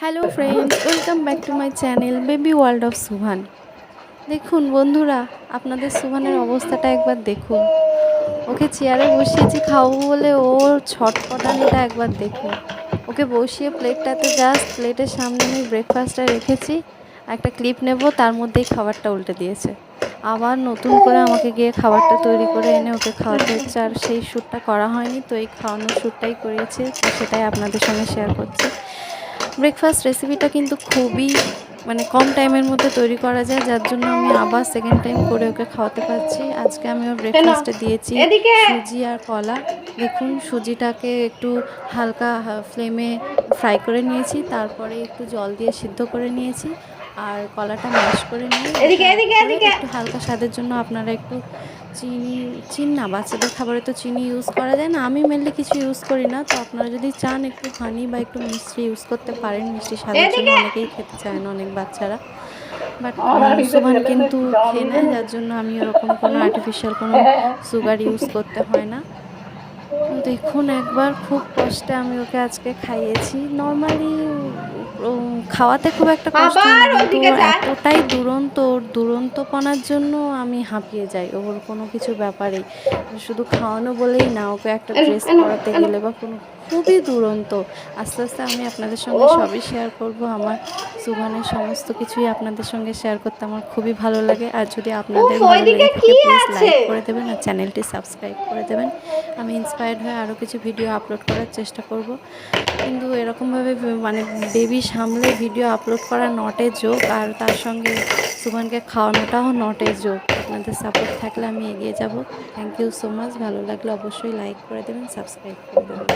Hello friends welcome back to my channel baby world of Subhan দেখুন, বন্ধুরা, আপনাদের সুভানের অবস্থাটা একবার দেখুন। ওকে চেয়ারে বসিয়েছি খাব বলে ওর ছটপটানিটা একবার দেখুন। ওকে বসিয়ে প্লেটটাতে জাস্ট প্লেটের সামনে আমি ব্রেকফাস্টটা রেখেছি, একটা ক্লিপ নেব, তার মধ্যেই খাবারটা উল্টে দিয়েছে। আবার নতুন করে আমাকে গিয়ে খাবারটা তৈরি করে এনে ওকে খাওয়াতে হচ্ছে, আর সেই শ্যুটটা করা হয়নি, তো এই খাওয়ানোর শ্যুটটাই করিয়েছে সেটাই আপনাদের সঙ্গে শেয়ার করছি। ব্রেকফাস্ট রেসিপিটা কিন্তু খুবই মানে কম টাইমের মধ্যে তৈরি করা যায় যার জন্য আমি আবার সেকেন্ড টাইম করে ওকে খাওয়াতে পারছি। আজকে আমি ওর ব্রেকফাস্টে দিয়েছি সুজি আর কলা। দেখুন সুজিটাকে একটু হালকা ফ্লেমে ফ্রাই করে নিয়েছি তারপরে একটু জল দিয়ে সিদ্ধ করে নিয়েছি। আর কলাটা ম্যাশ করে নিয়ে এদিকে, এদিকে, এদিকে। একটু হালকা স্বাদের জন্য আপনারা একটু চিনি চিনি না বাচ্চাদের খাবারে তো চিনি ইউজ করা যায় না। আমি মেনলি কিছু ইউজ করি না তো আপনারা যদি চান একটু হানি বা একটু মিষ্টি ইউজ করতে পারেন। মিষ্টি স্বাদের জন্য অনেকেই খেতে চায় না অনেক বাচ্চারা। বাট সুগার কিন্তু খেয়ে নেয় যার জন্য আমি ওরকম কোনো আর্টিফিশিয়াল কোনো সুগার ইউজ করতে হয় না। দেখুন একবার খুব কষ্টে আমি ওকে আজকে খাইয়েছি। নর্মালি খাওয়াতে খুব একটা কষ্ট ওটাই দুরন্ত ওর দুরন্তপনার জন্য আমি হাঁপিয়ে যাই ওর কোনো কিছু ব্যাপারে শুধু খাওয়ানো বলেই না ওকে একটা ড্রেস করাতে পরাতে গেলে বা কোনো খুবই দুরন্ত। আস্তে আস্তে আমি আপনাদের সঙ্গে সবই শেয়ার করব। আমার সুভানের সমস্ত কিছুই আপনাদের সঙ্গে শেয়ার করতে আমার খুবই ভালো লাগে। আর যদি আপনাদের ভালো লেগে প্লিজ লাইক করে দেবেন আর চ্যানেলটি সাবস্ক্রাইব করে দেবেন। আমি ইন্সপায়ার্ড হয়ে আরও কিছু ভিডিও আপলোড করার চেষ্টা করব। কিন্তু এরকমভাবে মানে বেবি সামলে ভিডিও আপলোড করা নটে যোগ আর তার সঙ্গে সুভানকে খাওয়ানোটাও নটে যোগ আপনাদের সাপোর্ট থাকলে আমি এগিয়ে যাব। থ্যাংক ইউ সো মাচ ভালো লাগলে অবশ্যই লাইক করে দেবেন সাবস্ক্রাইব করে দেবেন।